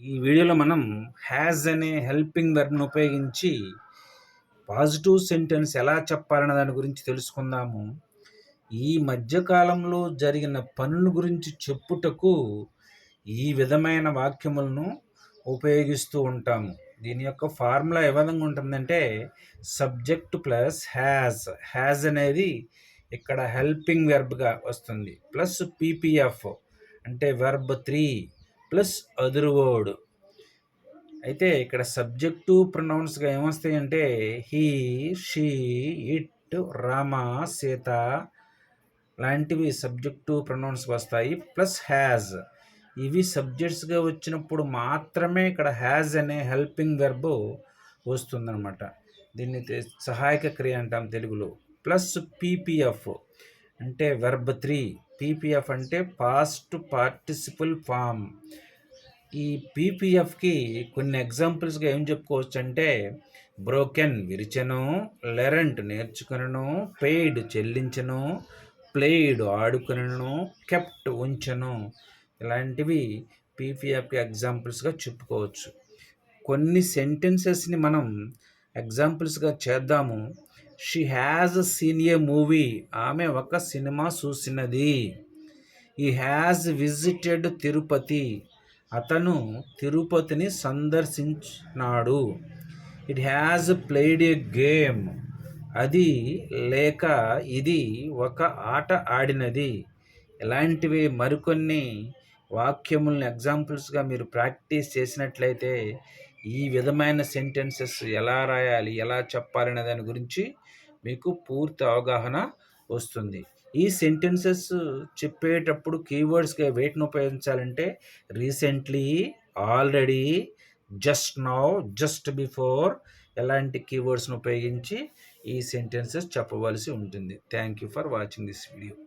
ఈ వీడియోలో మనం హ్యాజ్ అనే హెల్పింగ్ వెర్బ్ను ఉపయోగించి పాజిటివ్ సెంటెన్స్ ఎలా చెప్పాలనే దాని గురించి తెలుసుకుందాము. ఈ మధ్యకాలంలో జరిగిన పనుల గురించి చెప్పుటకు ఈ విధమైన వాక్యములను ఉపయోగిస్తూ ఉంటాము. దీని యొక్క ఫార్ములా ఏ విధంగా ఉంటుందంటే సబ్జెక్ట్ ప్లస్ హ్యాజ్ హ్యాజ్ అనేది ఇక్కడ హెల్పింగ్ వెర్బ్గా వస్తుంది. ప్లస్ పీపీఎఫ్ అంటే verb three plus other word అయితే ఇక్కడ సబ్జెక్టు ప్రొనౌన్స్గా ఏమొస్తాయి అంటే he she it Rama Sita లాంటివి సబ్జెక్టు ప్రొనౌన్స్ వస్తాయి. ప్లస్ హ్యాజ్ ఇవి సబ్జెక్ట్స్గా వచ్చినప్పుడు మాత్రమే ఇక్కడ హ్యాజ్ అనే హెల్పింగ్ వెర్బ్ వస్తుందన్నమాట. దీన్ని సహాయక క్రియ అంటాం తెలుగులో. ప్లస్ పీపీఎఫ్ అంటే వెర్బ్ త్రీ పీపీఎఫ్ అంటే పాస్ట్ పార్టిసిపల్ ఫామ్ ఈ పీపీఎఫ్కి కొన్ని ఎగ్జాంపుల్స్గా ఏం చెప్పుకోవచ్చు అంటే బ్రోకెన్ విరిచను లెరెంట్ నేర్చుకునను పెయిడ్ చెల్లించను ప్లేయిడ్ ఆడుకునను కెప్ట్ ఉంచను ఇలాంటివి పీపీఎఫ్కి ఎగ్జాంపుల్స్గా చెప్పుకోవచ్చు. కొన్ని సెంటెన్సెస్ని మనం ఎగ్జాంపుల్స్గా చేద్దాము. She has seen a movie ఆమె ఒక సినిమా చూసినది. ఈ హ్యాజ్ విజిటెడ్ తిరుపతి. అతను తిరుపతిని సందర్శించినాడు. It has played a game అది లేక ఇది ఒక ఆట ఆడినది. ఇలాంటివి మరికొన్ని వాక్యములను ఎగ్జాంపుల్స్గా మీరు ప్రాక్టీస్ చేసినట్లయితే ఈ విధమైన సెంటెన్సెస్ ఎలా రాయాలి ఎలా చెప్పాలనే దాని గురించి మీకు పూర్తి అవగాహన వస్తుంది. ఈ సెంటెన్సెస్ చెప్పేటప్పుడు కీవర్డ్స్గా వేటిని ఉపయోగించాలంటే recently already just now just before ఎలాంటి కీవర్డ్స్ను ఉపయోగించి ఈ సెంటెన్సెస్ చెప్పవలసి ఉంటుంది. Thank you for watching this video.